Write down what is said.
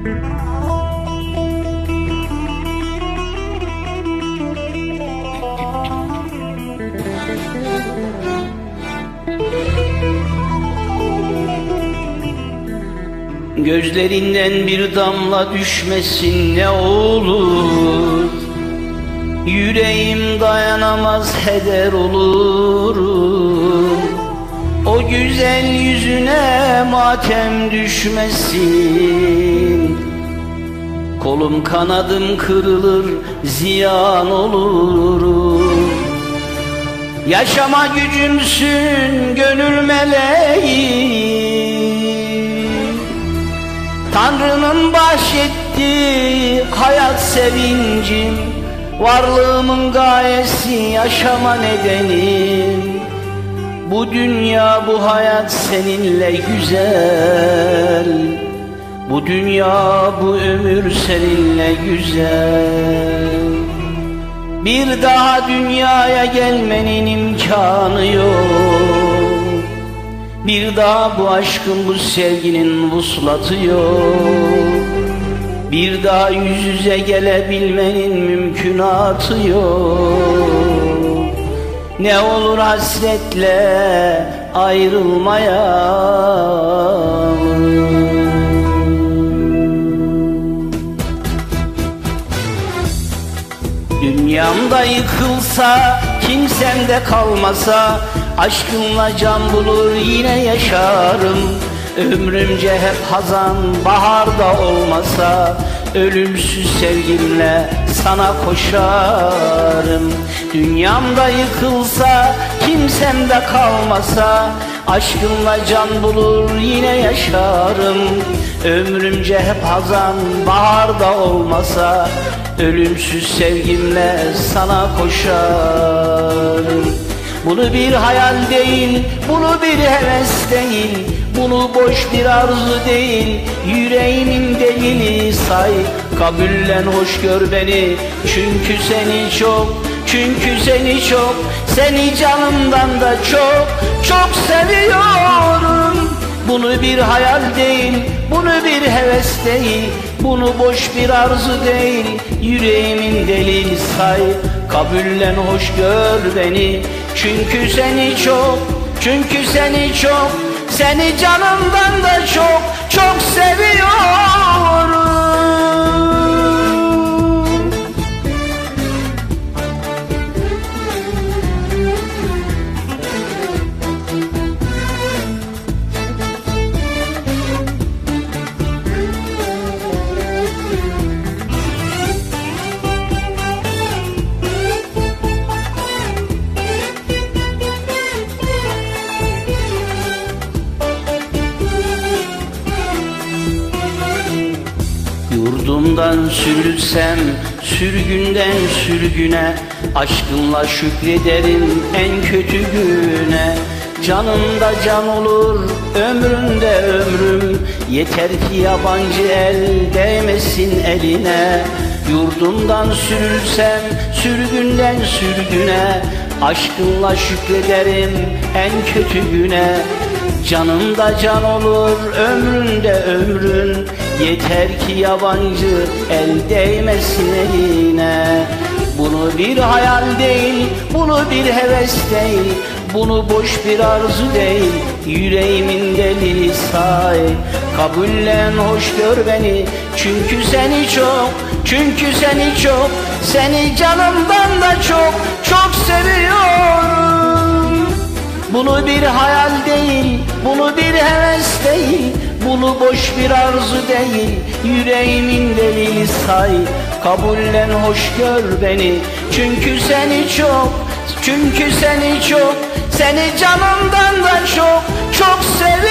Gözlerinden bir damla düşmesin ne olur. Yüreğim dayanamaz heder olurum güzel yüzüne matem düşmesin. Kolum kanadım kırılır ziyan olurum Yaşama gücümsün gönül meleği. Tanrı'nın bahşettiği hayat sevincim. Varlığımın gayesi yaşama nedenim Bu dünya bu hayat seninle güzel. Bu dünya bu ömür seninle güzel. Bir daha dünyaya gelmenin imkanı yok. Bir daha bu aşkın bu sevginin vuslatı yok. Bir daha yüz yüze gelebilmenin mümkünatı yok Ne olur hasretle ayrılmayalım. Dünyamda yıkılsa, kimsemde kalmasa Aşkınla can bulur yine yaşarım Ömrümce hep hazan baharda olmasa Ölümsüz sevgimle sana koşarım. Dünyamda yıkılsa kimsemde kalmasa Aşkınla can bulur yine yaşarım. Ömrümce hep hazan baharda olmasa Ölümsüz sevgimle sana koşarım. Bunu bir hayal değil, bunu bir heves değil Bunu boş bir arzu değil, yüreğimin delili say. Kabullen hoş gör beni, çünkü seni çok Çünkü seni çok, seni canımdan da çok Çok seviyorum. Bunu bir hayal değil, bunu bir heves değil Bunu boş bir arzu değil, yüreğimin delil say. Kabullen hoş gör beni, çünkü seni çok Çünkü seni çok, seni canımdan da çok Çok seviyorum Yurdumdan sürülsem sürgünden sürgüne Aşkınla şükrederim en kötü güne. Canımda can olur ömrümde ömrüm. Yeter ki yabancı el değmesin eline. Yurdumdan sürülsem sürgünden sürgüne Aşkınla şükrederim en kötü güne. Canımda can olur ömründe ömrün Yeter ki yabancı el değmesin eline. Bunu bir hayal değil, bunu bir heves değil. Bunu boş bir arzu değil, yüreğimin delili say Kabullen hoş gör beni, çünkü seni çok Çünkü seni çok, seni canımdan da çok Çok seviyorum. Bunu bir hayal değil, bunu bir heves değil Bunu boş bir arzu değil, yüreğimin delili say. Kabullen hoş gör beni, çünkü seni çok Çünkü seni çok, seni canımdan da çok Çok seviyorum